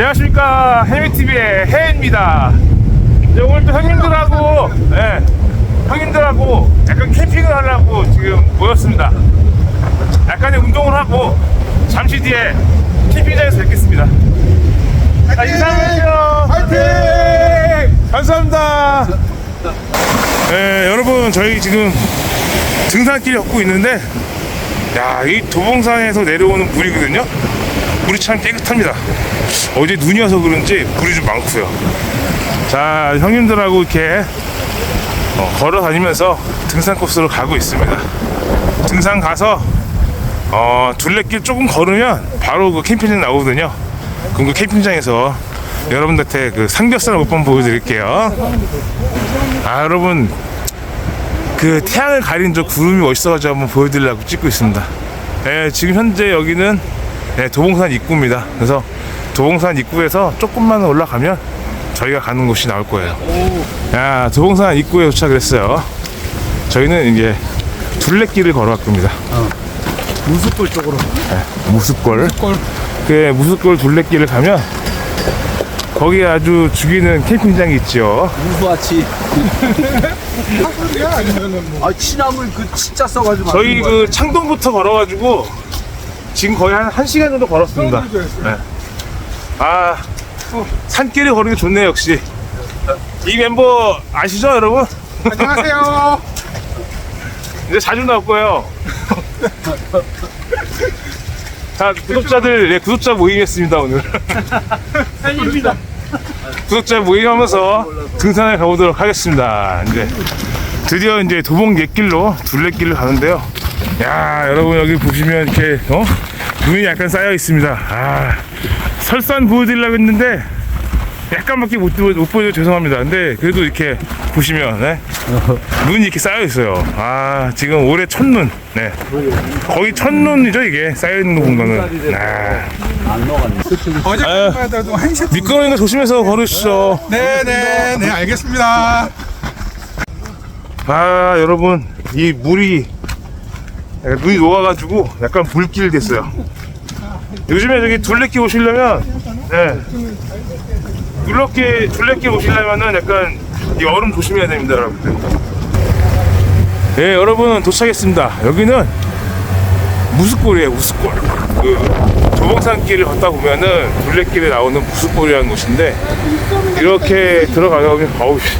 안녕하십니까 해외TV의 해입니다 이제 오늘 또 형님들하고 예, 형님들하고 약간 캠핑을 하려고 지금 모였습니다 약간의 운동을 하고 잠시 뒤에 캠핑장에서 뵙겠습니다 자 인사해주세요 파이팅! 감사합니다. 네, 여러분 저희 지금 등산길 걷고 있는데 야, 이 도봉산에서 내려오는 물이거든요. 물이 참 깨끗합니다. 어제 눈이 와서 그런지 물이 좀 많고요. 자, 형님들하고 이렇게 어, 걸어 다니면서 등산 코스로 가고 있습니다. 등산 가서 어, 둘레길 조금 걸으면 바로 그 캠핑장 나오거든요. 그럼 그 캠핑장에서 여러분들한테 그 삼겹살 먹방 보여드릴게요. 아 여러분 그 태양을 가린 저 구름이 멋있어가지고 한번 보여드리려고 찍고 있습니다. 예, 지금 현재 여기는 예, 도봉산 입구입니다. 그래서 도봉산 입구에서 조금만 올라가면 저희가 가는 곳이 나올 거예요. 야 도봉산 입구에 도착을 했어요. 저희는 이제 둘레길을 걸어갈 겁니다. 무수골 쪽으로. 무습골. 그 무습골 둘레길을 가면 거기 아주 죽이는 캠핑장이 있죠. 무수아치. 야 아니면은 뭐. 아 치나물 그 진짜 써가지고. 저희 만든 거야. 그 창동부터 걸어가지고 지금 거의 한 1시간 정도 걸었습니다. 네. 아, 산길을 걸으기 좋네요, 역시. 이 멤버 아시죠, 여러분? 안녕하세요. 이제 자주 나올 거예요. 자, 구독자들, 예, 구독자 모임 했습니다, 오늘. 팬입니다. 구독자 모임하면서 등산을 가보도록 하겠습니다. 이제 드디어 이제 도봉 옛길로 둘레길을 가는데요. 야, 여러분 여기 보시면 이렇게 어? 눈이 약간 쌓여 있습니다. 아, 설산 보여드리려고 했는데 약간밖에 못, 보- 못 보여서 죄송합니다. 근데 그래도 이렇게 보시면 네? 눈이 이렇게 쌓여 있어요. 아, 지금 올해 첫눈. 네. 거의 첫눈이죠 이게 쌓여 있는 거 보면은. 아. 어제까지 도 한 시. 거 조심해서 걸으시죠. 네네 네 알겠습니다. 아 여러분 이 물이 눈이 녹아가지고 약간 불길 됐어요. 요즘에 저기 둘레길 오시려면 네. 둘레길 둘레길 오시려면은 약간 이 얼음 조심해야 됩니다 여러분들. 네 여러분 도착했습니다. 여기는 무스골이에요 무스골. 그 조봉산길을 걷다 보면은 둘레길에 나오는 무스골이라는 곳인데 이렇게 들어가다 보면 어우 씨,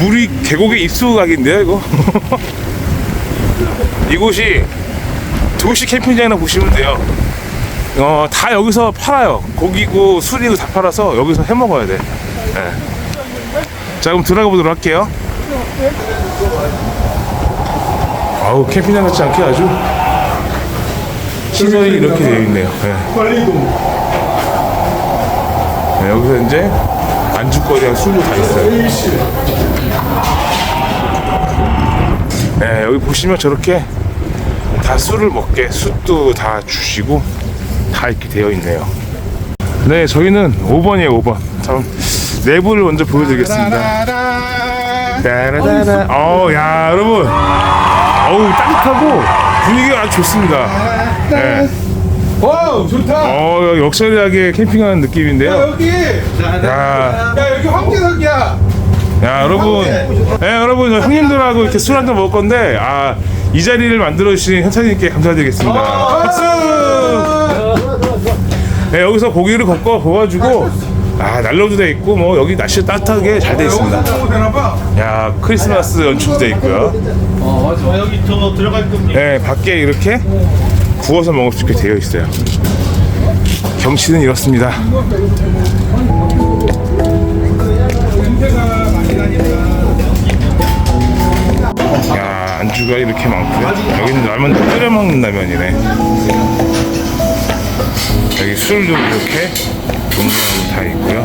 물이 계곡에 입수각인데요 이거 이곳이 도시 캠핑장이나 보시면 돼요 어, 다 여기서 팔아요 고기고 술이고 다 팔아서 여기서 해 먹어야 돼 예. 자 그럼 들어가 보도록 할게요 아우 캠핑장 같지 않게 아주 시설이 이렇게 되어 있네요 예. 관리동. 네, 여기서 이제 안주거리랑 술도 다 있어요 네, 여기 보시면 저렇게 다 술을 먹게 숯도 다 주시고 다 이렇게 되어 있네요. 네, 저희는 5번이에요, 5번. 참 내부를 먼저 보여드리겠습니다. 따라라. 따라따라. 어, 야, 여러분. 어우, 따뜻하고 분위기가 아주 좋습니다. 네. 와우 좋다. 어, 럭셔리하게 캠핑하는 야, 느낌인데요. 여기. 야, 야 여기 황제석이야. 야, 여러분. 네, 여러분, 저 형님들하고 이렇게 술 한잔 먹을 건데, 아, 이 자리를 만들어 주신 현찬님께 감사드리겠습니다. 박수! 네, 여기서 고기를 걷고 구워가지고 아 난로도 돼 있고 뭐 여기 날씨 따뜻하게 잘 돼 있습니다. 야 크리스마스 연출도 돼 있고요. 어. 여기 저 들어갈 겁니다. 네 밖에 이렇게 구워서 먹을 수 있게 되어 있어요. 경치는 이렇습니다. 야 안주가 이렇게 많고요. 여기는 라면 끓여 먹는 라면이네. 여기 술도 이렇게 종류하고 다 있고요.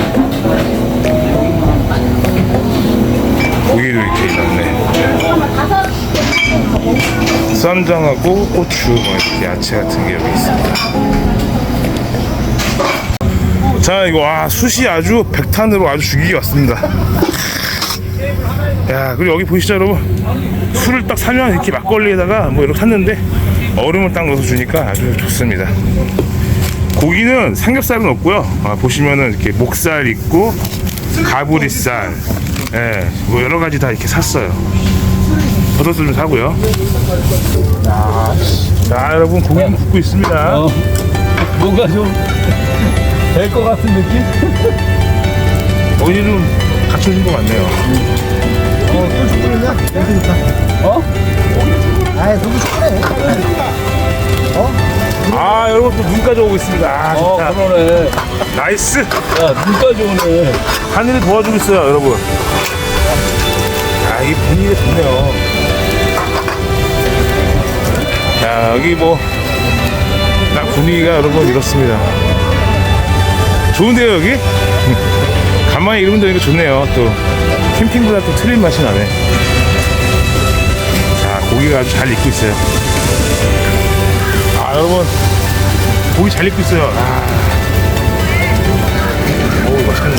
고기도 이렇게 있었네. 쌈장하고 고추, 뭐 이렇게 야채 같은 게 여기 있습니다. 자, 이거 와 숯이 아주 백탄으로 아주 죽이게 왔습니다. 야, 그리고 여기 보시죠, 여러분. 술을 딱 사면 이렇게 막걸리에다가 뭐 이렇게 탔는데 얼음을 딱 넣어서 주니까 아주 좋습니다. 고기는 삼겹살은 없고요. 아, 보시면은 이렇게 목살 있고 가브리살, 예, 뭐 여러 가지 다 이렇게 샀어요. 버섯도 좀 사고요. 자, 자 여러분 고기 좀 굽고 있습니다. 어. 뭔가 좀 될 것 같은 느낌? 고기 좀 갖춰진 것 같네요. 어? 아 여러분 또 눈까지 오고 있습니다. 아, 어 좋다. 그러네 나이스. 야 눈까지 오네 하늘이 도와주고 있어요, 여러분. 아, 이 분위기가 좋네요. 자, 여기 뭐, 딱 분위기가 여러분 이렇습니다. 좋은데요, 여기? 간만에 이름 들으니까 좋네요. 또, 캠핑보다 또 틀린 맛이 나네. 자, 고기가 아주 잘 익고 있어요. 아, 여러분. 고기 잘 익고 있어요. 아. 오, 맛있겠네.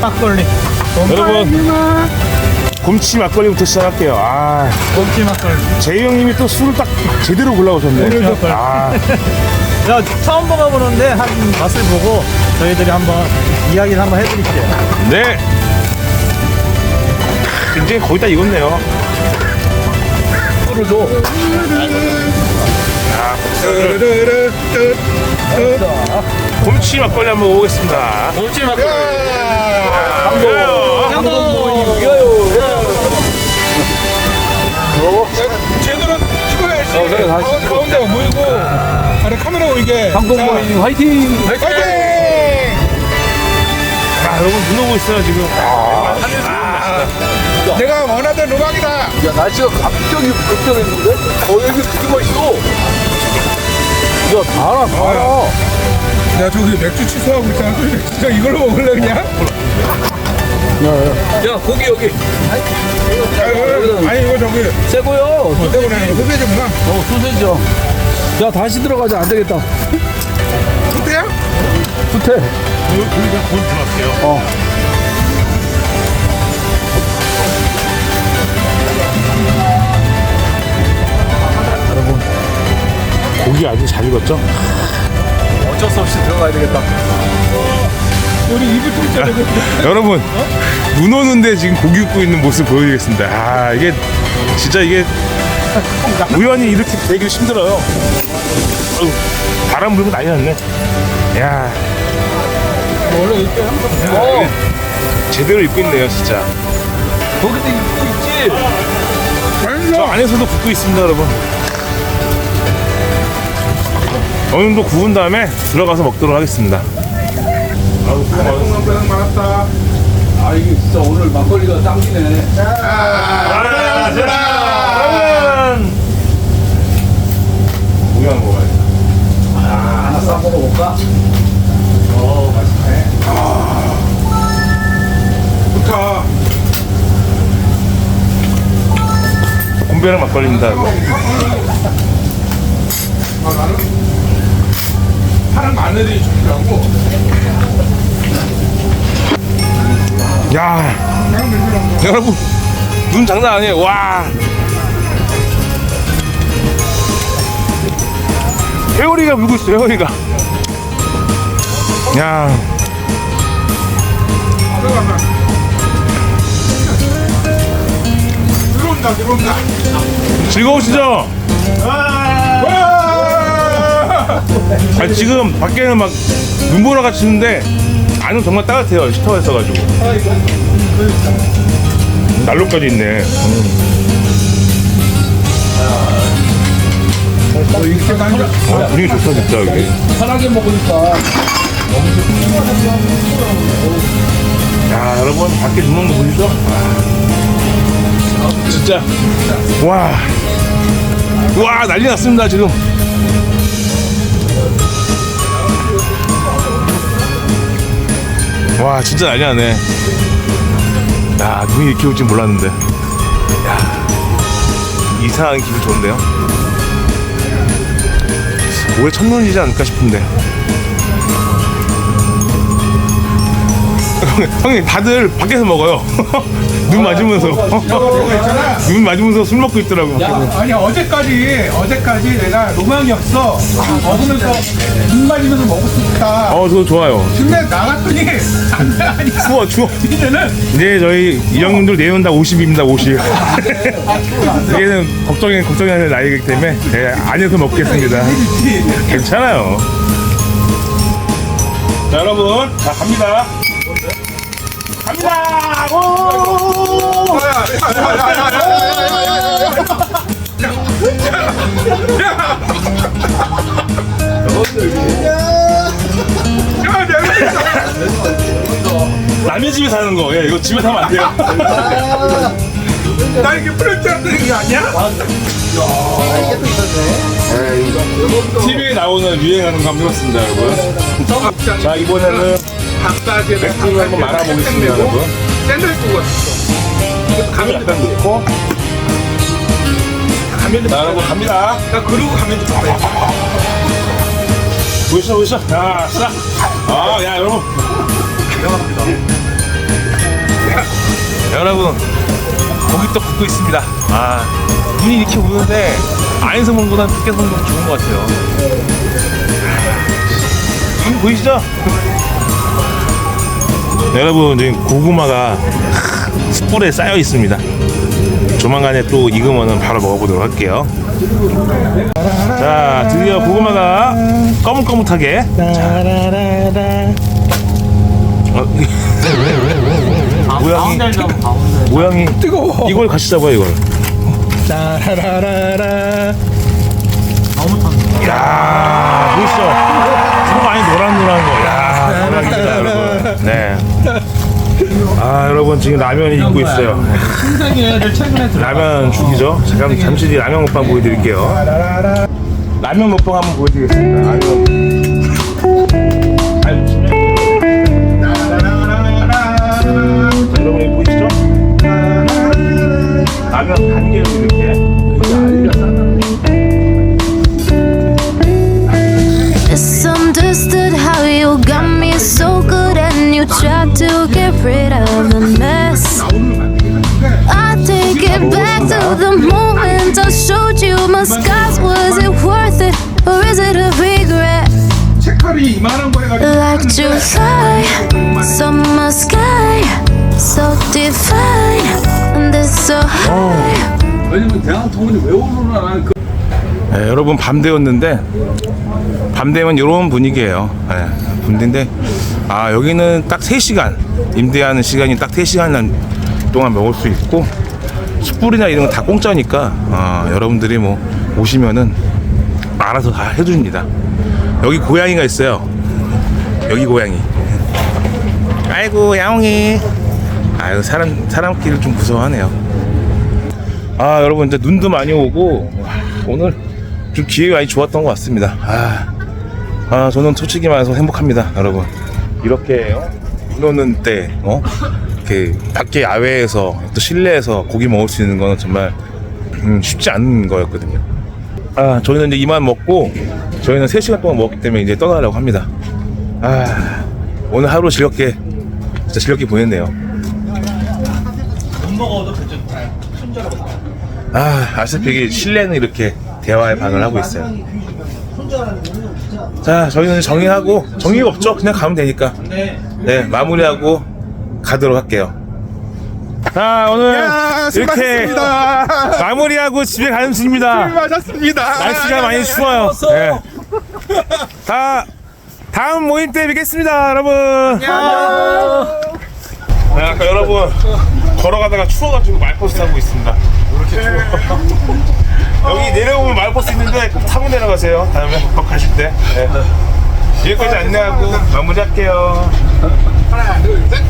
막걸리 여러분 곰치 막걸리부터 시작할게요. 아 곰치 막걸리 제이 형님이 또 술을 딱 제대로 골라오셨네. 막걸 야 처음 먹어보는데 한 맛을 보고 저희들이 한번 이야기를 한번 해드릴게요. 네. 이제 거의 다 익었네요. 술을 줘 아, 곰치 막걸리 한번 먹어보겠습니다. 곰치 막걸리. 한번 제대로 찍어야지. 가운데, 가운 카메라 보이게. 항공모임 화이팅 화이팅! 아, 여러분 눈 오고 있어요 지금. 내가 원하던 음악이다. 야 날씨가 갑자기 급변했는데? 어 여기 되게 맛있어 야다 알아 다 알아 야, 저기 맥주 취소하고 있잖아. 또 맥주가 이걸로 먹을래, 그냥? 야 고기 여기 아, 아니, 이거 저기. 새고요 어, 때문에 흑돼지구나. 어 소세지요 야 다시 들어가자 안 되겠다 흑돼야? 후퇴 고기가 곧 들어갈게요. 어 고기 아주 잘 익었죠? 어쩔 수 없이 들어가야 되겠다 우리 입을 뚫자고 여러분 눈 오는데 지금 고기 굽고 있는 모습 보여드리겠습니다. 아 이게 진짜 이게 우연히 이렇게 되기 힘들어요. 어휴, 바람 불고 난리 났네. 야 원래 이렇게 항상. 어 제대로 입고 있네요 진짜. 거기도 입고 있지 저 안에서도 굽고 있습니다 여러분. 어느 정도 구운 다음에 들어가서 먹도록 하겠습니다. 아우 고생 많았다. 아 이게 진짜 오늘 막걸리가 당기네 아, 여러 분! 고기 하나 먹어야지. 하나 싸 먹어볼까? 좋다. 곰배랑 막걸리입니다. 이거. 아, 나는 파는 마늘이 좋더라고. 야, 여러분 눈 장난 아니에요. 와. 회오리가 물고 있어. 회오리가. 야. 들어온다, 들어온다. 즐거우시죠? 와! 아, 지금 밖에는 막 눈보라가 치는데 안은 정말 따뜻해요. 히터가 있어가지고. 난로까지 있네. 어, 이렇게 많이 어, 분위기 좋다 진짜 여기. 편하게 먹으니까 야 여러분 밖에 주는 거 보이죠? 와. 진짜 와. 와 난리 났습니다 지금. 와 진짜 난리 나네. 야 눈이 이렇게 올줄 몰랐는데. 야 이상한 기분 좋은데요? 올해 첫 눈이지 않을까 싶은데. 형님 다들 밖에서 먹어요. 눈 맞으면서 눈 맞으면서 술 먹고 있더라고. 아니 어제까지 어제까지 내가 로망이었어 먹으면서 눈 맞으면서 먹을 수 있다 어, 저 좋아요. 근데 나갔더니 장난 아니야 추워, 추워. 이제는 이제 저희 이형님들 내년 다 50입니다, 50. 이제는 걱정이 걱정이 하는 나이기 때문에 네, 안에서 먹겠습니다. 괜찮아요. 자, 여러분, 자 갑니다. 갑니다. 오! 야 남의 집에 사는 거, 예, 이거 집에 사면 안 돼요. 나 이게 프렌치한테 이게 아니야? TV에 나오는 유행하는 거 한번 해봤습니다, 여러분. 자, 이번에는 밥까지 맥주를 한번 말아보겠습니다, 여러분. 구고 왔어 가면 약간 넣고. 자, 여러분, 갑니다. 나 그러고 가면 돼 보이시죠, 보이시죠? 야, 싹. 아, 야, 여러분. 여러분, 고기 또 굽고 있습니다. 아, 눈이 이렇게 오는데, 안에서 먹는 것보다 밖에서 먹는 게 좋은 것 같아요. 눈 보이시죠? 여러분, 지금 고구마가 숯불에 쌓여 있습니다. 조만간에 또 익으면 바로 먹어보도록 할게요. 자, 드디어 고구마가 거뭇거뭇하게. 어, 모양이 모양이 뜨거워 이걸 같이 잡아요 이걸. 짜라라라라 야, 보이시죠? 속 많이 노란 노란 거. 야. 네. 아 여러분 지금 라면이 익고 있어요. 신상이 애들 최근에 들어. 라면 죽이죠. 잠깐 잠시 뒤에 라면 먹방 보여드릴게요. 라면 먹방 한번 보여드리겠습니다. 라면. Like July, summer sky, so divine, and it's so high. 왜냐면 대한 통운이 왜 오르나 나는 그 네, 여러분 밤 되었는데 밤 되면 이런 분위기예요. 네, 분위기인데 아 여기는 딱 3시간 임대하는 시간이 딱 3시간 동안 먹을 수 있고 숯불이나 이런 거 다 공짜니까 아, 여러분들이 뭐 오시면은 알아서 다 해줍니다. 여기 고양이가 있어요. 여기 고양이. 아이고 야옹이. 아유 사람 사람끼리 좀 무서워하네요. 아 여러분 이제 눈도 많이 오고 와, 오늘 좀 기회가 많이 좋았던 것 같습니다. 아, 아 저는 솔직히 말해서 행복합니다, 여러분. 이렇게 어? 눈 오는 때, 어? 이렇게 밖에 야외에서 또 실내에서 고기 먹을 수 있는 거는 정말 음, 쉽지 않은 거였거든요. 아 저희는 이제 이만 먹고 저희는 3시간 동안 먹었기 때문에 이제 떠나려고 합니다. 아 오늘 하루 즐겁게 진짜 즐겁게 보냈네요. 못 먹어도 괜찮다. 아, 아시다시피 이게 실내는 이렇게 대화의 방을 하고 있어요. 자, 저희는 정리하고 정리가 없죠. 그냥 가면 되니까. 네. 네, 마무리하고 가도록 할게요. 자, 오늘 이렇게 마무리하고 집에 가는 중입니다. 맞았습니다 날씨가 많이 추워요. 네. 다 다음 모임 때 뵙겠습니다, 여러분. 네, 아까 여러분 걸어가다가 추워가지고 말버스 타고 있습니다. 이렇게 추워. 여기 내려오면 말버스 있는데 꼭 타고 내려가세요. 다음에 꼭 가실 때. 네. 여기까지 안내하고 마무리할게요. 하나 둘 셋